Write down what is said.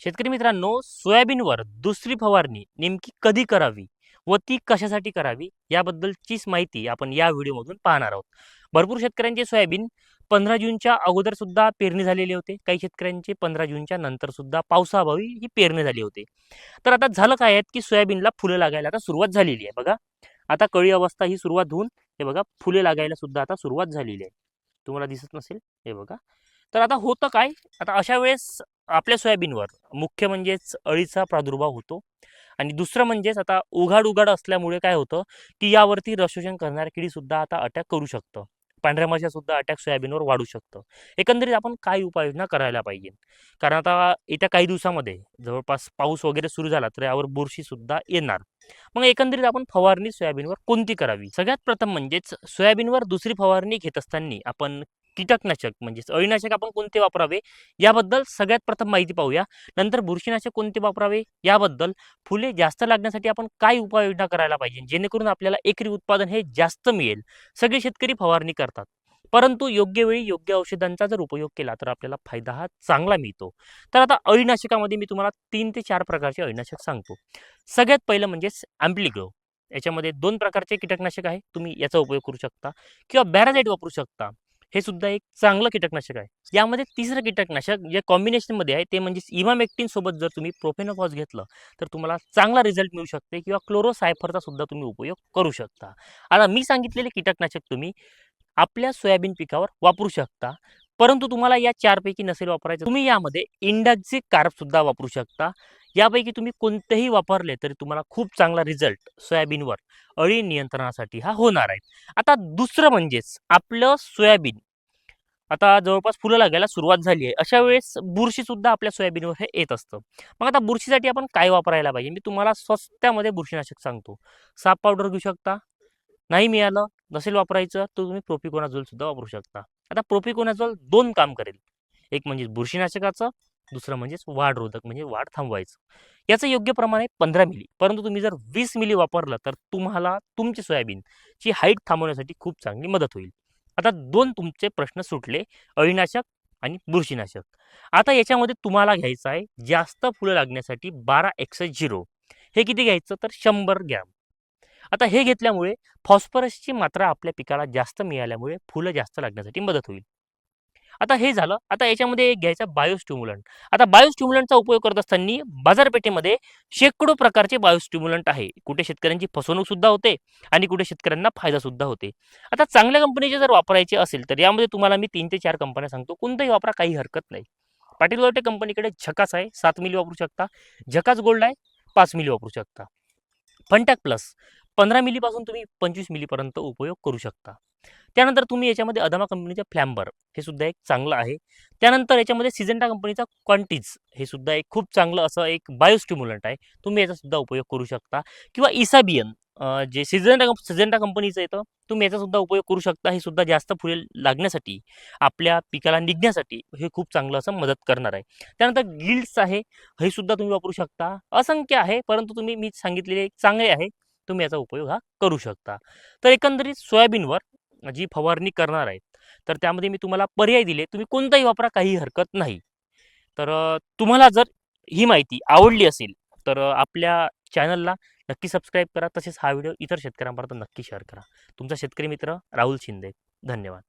शेतकरी मित्रांनो सोयाबीनवर दुसरी फवारणी नेमकी कधी करावी व ती कशासाठी करावी याबद्दलचीच माहिती आपण या व्हिडिओमधून पाहणार आहोत. भरपूर शेतकऱ्यांचे सोयाबीन पंधरा जूनच्या अगोदर सुद्धा पेरणी झालेली होते. काही शेतकऱ्यांचे पंधरा जूनच्या नंतर सुद्धा पावसाअभावी ही पेरणी झाली होती. तर आता झालं काय आहे की सोयाबीनला फुलं लागायला आता सुरुवात झालेली आहे बघा. आता कळी अवस्था ही सुरुवात होऊन हे बघा फुले लागायला सुद्धा आता सुरुवात झालेली आहे. तुम्हाला दिसत नसेल? हे बघा. तर आता होतं काय? आता अशा वेळेस आपल्या सोयाबीनवर. मुख्य म्हणजेच अळीचा प्रादुर्भाव होतो. आणि दुसरं म्हणजेच आता उघाड उघाड असल्यामुळे काय होतं की यावरती रसशोषण करणाऱ्या किडीसुद्धा आता अटॅक करू शकतं. पांढऱ्या माशा सुद्धा अटॅक सोयाबीनवर वाढू शकतं. एकंदरीत आपण काय उपाययोजना करायला पाहिजे? कारण आता येत्या काही दिवसामध्ये जवळपास पाऊस वगैरे सुरू झाला तर यावर बुरशीसुद्धा येणार. मग एकंदरीत आपण फवारणी सोयाबीनवर कोणती करावी? सगळ्यात प्रथम म्हणजेच सोयाबीनवर दुसरी फवारणी घेत असताना आपण कीटकनाशक म्हणजेच अळीनाशक आपण कोणते वापरावे? याबद्दल सगळ्यात प्रथम माहिती पाहूया. नंतर बुरशीनाशक कोणते वापरावे? याबद्दल फुले जास्त लागण्यासाठी आपण काय उपाययोजना करायला पाहिजे? जेणेकरून आपल्याला एकरी उत्पादन हे जास्त मिळेल. सगळे शेतकरी फवारणी करतात. परंतु योग्य वेळी योग्य औषधांचा जर उपयोग केला तर आपल्याला फायदा हा चांगला मिळतो. तर आता अळीनाशकामध्ये मी तुम्हाला तीन ते चार प्रकारचे अळीनाशक सांगतो. सगळ्यात पहिलं म्हणजेच अँप्लिग्रो याच्यामध्ये दोन प्रकारचे कीटकनाशक आहे. तुम्ही याचा उपयोग करू शकता किंवा बॅराझाईट वापरू शकता. हे सुद्धा एक चांगलं कीटकनाशक आहे. यामध्ये तिसरं कीटकनाशक जे कॉम्बिनेशनमध्ये आहे ते म्हणजे इमामेक्टिन सोबत जर तुम्ही प्रोफेनोकॉस घेतलं तर तुम्हाला चांगला रिझल्ट मिळू शकते किंवा क्लोरोसायफरचा सुद्धा तुम्ही उपयोग करू शकता. आता मी सांगितलेले कीटकनाशक तुम्ही आपल्या सोयाबीन पिकावर वापरू शकता. परंतु तुम्हाला या चारपैकी नसेल वापरायचं तुम्ही यामध्ये इंडक्झिक कार्ब सुद्धा वापरू शकता. यापैकी तुम्ही कोणतेही वापरले तरी तुम्हाला खूप चांगला रिझल्ट सोयाबीनवर अळी नियंत्रणासाठी हा होणार आहे. आता दुसरं म्हणजेच आपलं सोयाबीन. आता जवळपास फुलं लागायला सुरुवात झाली आहे. अशा वेळेस बुरशी सुद्धा आपल्या सोयाबीनवर हे येत असतं. मग आता बुरशीसाठी आपण काय वापरायला पाहिजे? मी तुम्हाला स्वस्त्यामध्ये बुरशीनाशक सांगतो. साप पावडर घेऊ शकता. नाही मिळालं नसेल वापरायचं तर तुम्ही प्रोपिकोनाझोल सुद्धा वापरू शकता. आता प्रोपिकोनाझोल दोन काम करेल. एक म्हणजे बुरशीनाशकाचं दुसरं म्हणजेच वाढ रोधक म्हणजे वाढ थांबवायचं. याचं योग्य प्रमाण आहे पंधरा मिली. परंतु तुम्ही जर वीस मिली वापरलं तर तुम्हाला तुमची सोयाबीनची हाईट थांबवण्यासाठी खूप चांगली मदत होईल. आता दोन तुमचे प्रश्न सुटले अळीनाशक आणि बुरशीनाशक. आता याच्यामध्ये तुम्हाला घ्यायचं आहे जास्त फुलं लागण्यासाठी बारा एक्स झिरो. हे किती घ्यायचं तर शंभर ग्रॅम. आता हे घेतल्यामुळे फॉस्फरसची मात्रा आपल्या पिकाला जास्त मिळाल्यामुळे फुलं जास्त लागण्यासाठी मदत होईल. आता हे झालं. आता याच्यामध्ये एक घ्यायचा बायोस्ट्युम्युलंट आता बायोस्ट्युम्युलंटचा उपयोग करत असताना बाजारपेठेमध्ये शेकडो प्रकारचे बायोस्ट्युम्युलंट आहे. कुठे शेतकऱ्यांची फसवणूक सुद्धा होते आणि कुठे शेतकऱ्यांना फायदा सुद्धा होते. आता चांगल्या कंपनीचे जर वापरायचे असेल तर यामध्ये तुम्हाला मी तीन ते चार कंपन्या सांगतो. कोणताही वापरा काही हरकत नाही. पाटील गोटे कंपनीकडे झकास आहे. सात मिली वापरू शकता. झकास गोल्ड आहे. पाच मिली वापरू शकता. फंटॅक प्लस. पंधरा मिलीपासून तुम्ही पंचवीस मिलीपर्यंत उपयोग करू शकता. त्यानंतर तुम्ही याच्यामध्ये अदामा कंपनीचा फ्लॅम्बर हे सुद्धा एक चांगलं आहे. त्यानंतर याच्यामध्ये सिजेंटा कंपनीचा क्वांटीज हे सुद्धा एक खूप चांगलं असं एक बायोस्टिम्युलंट आहे. तुम्ही याचा सुद्धा उपयोग करू शकता. किंवा इसाबियन जे सिजेंटा सिजेंटा कंपनीचं येतं तुम्ही याचा सुद्धा उपयोग करू शकता. हे सुद्धा जास्त फुले लागण्यासाठी आपल्या पिकाला निघण्यासाठी हे खूप चांगलं असं मदत करणार आहे. त्यानंतर गिल्ड्स आहे हे सुद्धा तुम्ही वापरू शकता. असंख्य आहे परंतु तुम्ही मी सांगितलेले एक चांगले आहे. तुम्ही याचा उपयोग हा करू शकता. तर एकंदरीत सोयाबीनवर जी फवारणी करणार आहेत तर त्यामध्ये मी तुम्हाला पर्याय दिले. तुम्ही कोणताही वापरा काही हरकत नाही. तर तुम्हाला जर ही माहिती आवडली असेल तर आपल्या चॅनलला नक्की सबस्क्राईब करा. तसेच हा व्हिडिओ इतर शेतकऱ्यांपर्यंत नक्की शेअर करा. तुमचा शेतकरी मित्र राहुल शिंदे. धन्यवाद.